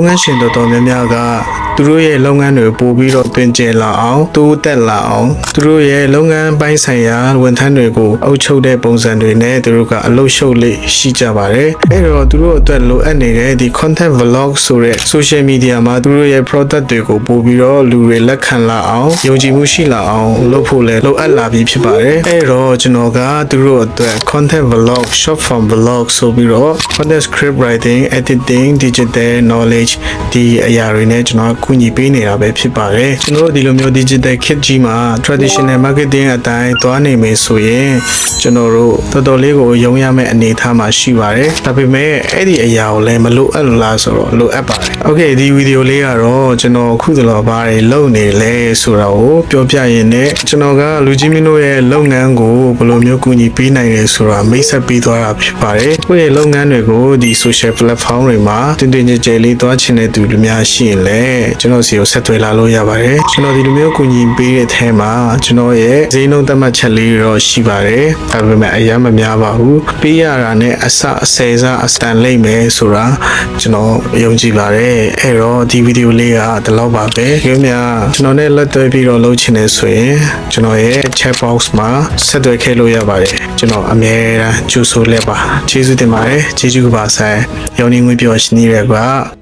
လုပ်ငန်းရှင်တော်တော်များများက သူတို့ရဲ့လုပ်ငန်းတွေပို့ပြီးတော့တွင်ကျလာအောင်တိုးတက်လာအောင်သူတို့ရဲ့လုပ်ငန်းပိုင်းဆိုင်ရာဝန်ထမ်းတွေကိုအုပ်ချုပ်တဲ့ပုံစံတွေနဲ့သူတို့ကအလုပ်ရှုပ်လေးရှိကြပါတယ်အဲ့တော့သူတို့အတွက်လိုအပ်နေတဲ့ဒီ content vlog ဆိုတဲ့ social media မှာသူတို့ရဲ့ product တွေကိုပို့ပြီးတော့လူတွေလက်ခံလာအောင်ယုံကြည်မှုရှိလာအောင်လုပ်ဖို့လည်းလိုအပ်လာပြီဖြစ်ပါတယ်အဲ့တော့ကျွန်တော်ကသူတို့အတွက် content vlog short form vlog ဆိုပြီးတော့ content script writing editing digital knowledge ဒီအရာတွေနဲ့ကျွန်တော်ကကူညီပေးနေတာပဲဖြစ်ပါတယ်ကျွန်တော်တို့ဒီလိုမျိုး digital kit ကြီးမှာ traditional marketing အတိုင်းသွားနေမယ်ဆိုရင်ကျွန်တော်တို့တော်တော်လေးကိုရုံရမယ့်အနေအထားမှာရှိပါတယ်ဒါပေမဲ့အဲ့ဒီအရာကိုလည်းမလိုအပ်လို့လားဆိုတော့လိုအပ်ပါတယ် okay ဒီဗီဒီယိုလေးကတော့ကျွန်တော်ခုတလောဘာတွေလုပ်နေလဲဆိုတာကိုပြောပြရင်းနဲ့ကျွန်တော်ကလူကြီးမင်းတို့ရဲ့လုပ်ငန်းကိုဘယ်လိုမျိုးကူညီပေးနိုင်လဲဆိုတာမိတ်ဆက်ပေးသွားတာဖြစ်ပါတယ်ကိုယ့်ရဲ့လုပ်ငန်းတွေကိုဒီ social platform တွေမှာတင်တင်ကြဲကြဲလေးသွားချင်တဲ့သူတွေများရှိရင်လည်းကျွန်တော်စီကိုဆက်သွယ်လာလို့ရပါတယ်ကျွန်တော်ဒီလိုမျိုးကူညီပေးတဲ့အထဲမှာကျွန်တော်ရဲ့ဈေးနှုန်းသတ်မှတ်ချက်လေးတွေတော့ရှိပါတယ်ဒါပေမဲ့အရင်မများပါဘူးပေးရတာနဲ့အစအစဲစားအစတန်လိမ့်မယ်ဆိုတာကျွန်တော်ယုံကြည်ပါတယ်အဲ့တော့ဒီဗီဒီယိုလေးကဒီလောက်ပါပဲဒီလိုများကျွန်တော်နဲ့လက်တွဲပြီးတော့လုပ်ချင်နေဆိုရင်ကျွန်တော်ရဲ့ chat box မှာဆက်သွယ်ခဲ့လို့ရပါတယ်ကျွန်တော်အမြဲတမ်းကြိုဆိုလက်ပါကျေးဇူးတင်ပါတယ်ကျေးဇူးပါဆိုင်ရောင်းနေငွေပြောရှင်နေရကွာ